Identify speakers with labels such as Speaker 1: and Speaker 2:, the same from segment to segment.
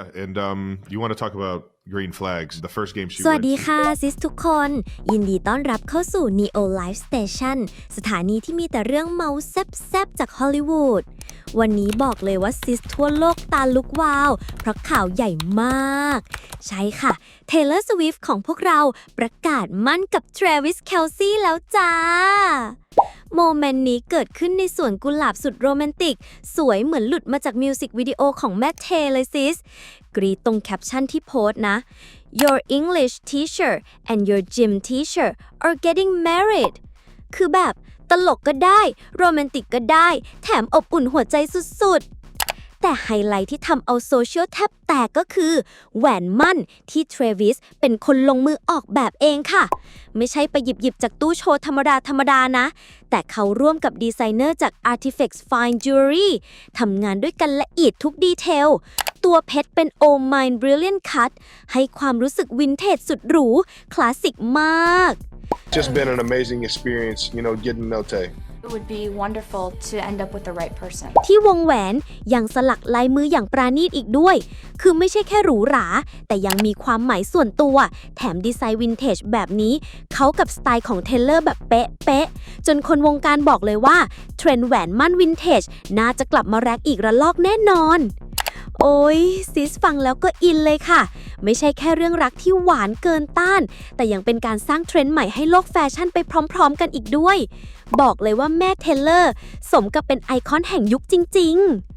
Speaker 1: Yeah, and um, you want to talk about green flags? The first game she
Speaker 2: สวัส
Speaker 1: went
Speaker 2: ดีค่ะซิสทุกคน ยินดีต้อนรับเข้าสู่ Neo Life Station สถานีที่มีแต่เรื่องเมาแซบๆจากฮอลลีวูดวันนี้บอกเลยว่าซิสทั่วโลกตาลุกวาว เพราะข่าวใหญ่มาก ใช่ค่ะ Taylor Swift ของพวกเราประกาศมั่นกับ Travis Kelce แล้วจ้า โมเมนต์นี้เกิดขึ้นในสวนกุหลาบสุดโรแมนติก สวยเหมือนหลุดมาจากมิวสิกวิดีโอของแม่เทเลยซิส กรีดตรงแคปชั่นที่โพสต์นะ Your English teacher and your gym teacher are getting married คือแบบตลกก็ได้ โรแมนติกก็ได้ แถมอบอุ่นหัวใจสุดๆ แต่ไฮไลท์ที่ทำเอาโซเชียลแทบแตกก็คือ แหวนมั่นที่เทรวิสเป็นคนลงมือออกแบบเองค่ะ ไม่ใช่ไปหยิบหยิบจากตู้โชว์ธรรมดาธรรมดานะ แต่เขาร่วมกับดีไซเนอร์จาก Artifacts Fine Jewelry ทำงานด้วยกันละเอียดทุกดีเทล ตัวเพชรเป็น Oh Mine Brilliant Cut ให้ความรู้สึกวินเทจสุดหรู คลาสสิกมาก
Speaker 3: just been an amazing experience, you know, getting to know Tay.
Speaker 4: It would be wonderful to end up with the right person.
Speaker 2: ที่วงแหวนยังสลักลายมืออย่างปราณีตอีกด้วย คือไม่ใช่แค่หรูหรา แต่ยังมีความหมายส่วนตัว แถมดีไซน์วินเทจแบบนี้ เขากับสไตล์ของเทเลอร์แบบเป๊ะเป๊ะๆจนคนวงการบอกเลยว่า เทรนด์แหวนมั่นวินเทจน่าจะกลับมาแรงอีกระลอกแน่นอน โอ้ยซิสฟังแล้วก็อินเลยค่ะ ไม่ใช่แค่เรื่องรักที่หวานเกินต้าน แต่ยังเป็นการสร้างเทรนด์ใหม่ให้โลกแฟชั่นไปพร้อมๆกันอีกด้วย บอกเลยว่าแม่เทเลอร์ สมกับเป็นไอคอนแห่งยุคจริง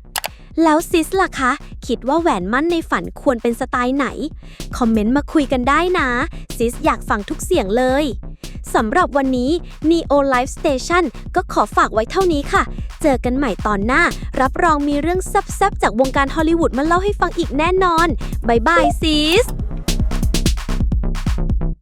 Speaker 2: ๆแล้วซิสล่ะคะ คิดว่าแหวนมั่นในฝันควรเป็นสไตล์ไหน คอมเมนต์มาคุยกันได้นะ ซิสอยากฟังทุกเสียงเลย สำหรับวันนี้ Neo Life Station ก็ขอฝากไว้เท่านี้ค่ะ เจอกันใหม่ตอนหน้า รับรองมีเรื่องแซ่บๆ จากวงการฮอลลีวูดมาเล่าให้ฟังอีกแน่นอนบายบายซิส